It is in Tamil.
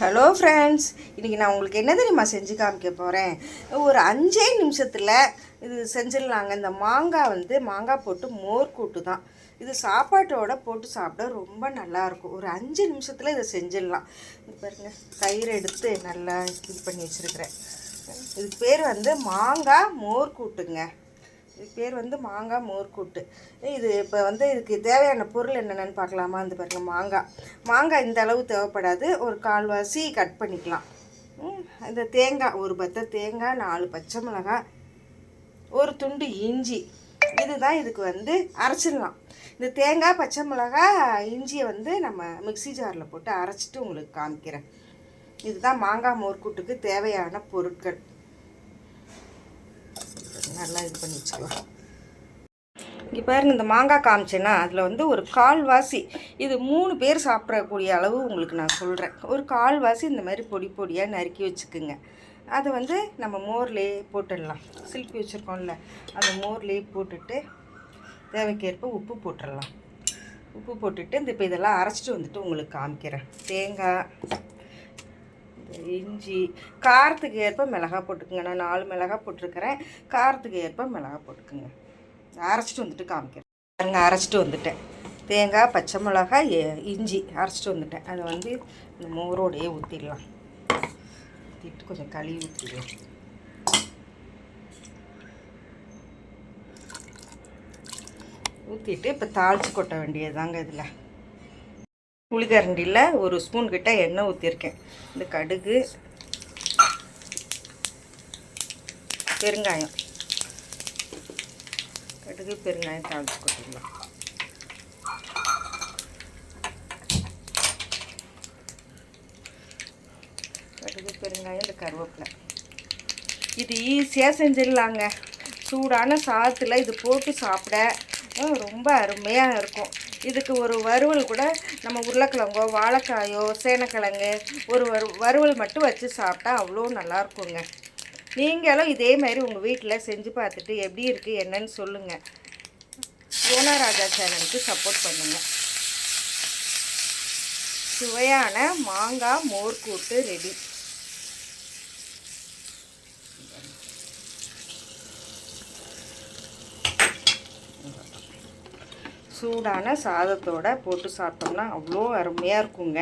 ஹலோ ஃப்ரெண்ட்ஸ் இன்றைக்கி நான் உங்களுக்கு என்ன தெரியுமா செஞ்சு காமிக்க போகிறேன் ஒரு அஞ்சே நிமிஷத்தில் இது செஞ்சிடலாங்க. இந்த மாங்காய் வந்து மாங்காய் போட்டு மோர் கூட்டு தான். இது சாப்பாட்டோட போட்டு சாப்பிட ரொம்ப நல்லாயிருக்கும் ஒரு அஞ்சு நிமிஷத்தில் இதை செஞ்சிடலாம். இது பாருங்க தயிர் எடுத்து நல்லா இது பண்ணி வச்சுருக்கிறேன். இதுக்கு பேர் வந்து மாங்காய் மோர் கூட்டுங்க இது பேர் வந்து மாங்காய் மோர்க்கூட்டு இது இப்போ வந்து இதுக்கு தேவையான பொருள் என்னென்னு பார்க்கலாமா? வந்து பாருங்கள் மாங்காய் மாங்காய் இந்த அளவு தேவைப்படாது. ஒரு கால்வாசி கட் பண்ணிக்கலாம். இந்த தேங்காய் ஒரு பத்த தேங்காய் நாலு பச்சை மிளகாய் ஒரு துண்டு இஞ்சி. இதுதான் இதுக்கு வந்து அரைச்சிடலாம். இந்த தேங்காய் பச்சை மிளகாய் இஞ்சியை வந்து நம்ம மிக்ஸி ஜாரில் போட்டு அரைச்சிட்டு உங்களுக்கு காமிக்கிறேன். இதுதான் மாங்காய் மோர்க்கூட்டுக்கு தேவையான பொருட்கள். நல்லா இது பண்ணி வச்சுக்கலாம். இங்கே பாருங்க இந்த மாங்காய் காமிச்சேன்னா அதில் வந்து ஒரு கால்வாசி. இது மூணு பேர் சாப்பிடக்கூடிய அளவு உங்களுக்கு நான் சொல்கிறேன் ஒரு கால்வாசி இந்த மாதிரி பொடி பொடியாக நறுக்கி வச்சுக்குங்க. அதை வந்து நம்ம மோர்லேயே போட்டுடலாம். சில்பி வச்சுருக்கோம்ல அந்த மோர்லேயே போட்டுட்டு தேவைக்கேற்ப உப்பு போட்டுடலாம். உப்பு போட்டுட்டு இந்த இப்போ இதெல்லாம் அரைச்சிட்டு வந்துட்டு உங்களுக்கு காமிக்கிறேன். தேங்காய் இஞ்சி காரத்துக்கு ஏற்ப மிளகாய் போட்டுக்குங்க. நான் நாலு மிளகாய் போட்டிருக்கிறேன். காரத்துக்கு ஏற்ப மிளகாய் போட்டுக்குங்க. அரைச்சிட்டு வந்துட்டு காமிக்கிறேன். பாருங்க அரைச்சிட்டு வந்துட்டேன். தேங்காய் பச்சை மிளகாய் எ- இஞ்சி அரைச்சிட்டு வந்துட்டேன். அதை வந்து இந்த மோரோடையே ஊற்றிடலாம் ஊற்றிட்டு கொஞ்சம் கழுவி ஊற்றிடுவோம் ஊற்றிட்டு இப்போ தாளித்து கொட்ட வேண்டியதுதாங்க இதில். புளிகரண்டியில் ஒரு ஸ்பூன் கிட்ட எண்ணெய் ஊற்றிருக்கேன் இந்த கடுகு பெருங்காயம். கடுகு பெருங்காயம் தாளிச்சு கொட்டிடலாம் கடுகு பெருங்காயம் இந்த கருவேப்பிலை. இது ஈஸியாக செஞ்சிடலாங்க. சூடான சாதத்தில் இது போட்டு சாப்பிட ரொம்ப அருமையாக இருக்கும். இதுக்கு ஒரு வறுவல் கூட நம்ம உருளைக்கிழங்கோ வாழைக்காயோ சேனக்கிழங்கு ஒரு வறு வறுவல் மட்டும் வச்சு சாப்பிட்டா அவ்வளோ நல்லாயிருக்குங்க. நீங்களும் இதே மாதிரி உங்கள் வீட்டில் செஞ்சு பார்த்துட்டு எப்படி இருக்குது என்னன்னு சொல்லுங்கள் யோனா ராஜா சேனலுக்கு சப்போர்ட் பண்ணுங்கள் சுவையான மாங்காய் மோர் கூட்டு ரெடி. சூடான சாதத்தோட போட்டு சாப்பிட்டோம்னா அவ்வளோ அருமையாக இருக்குங்க.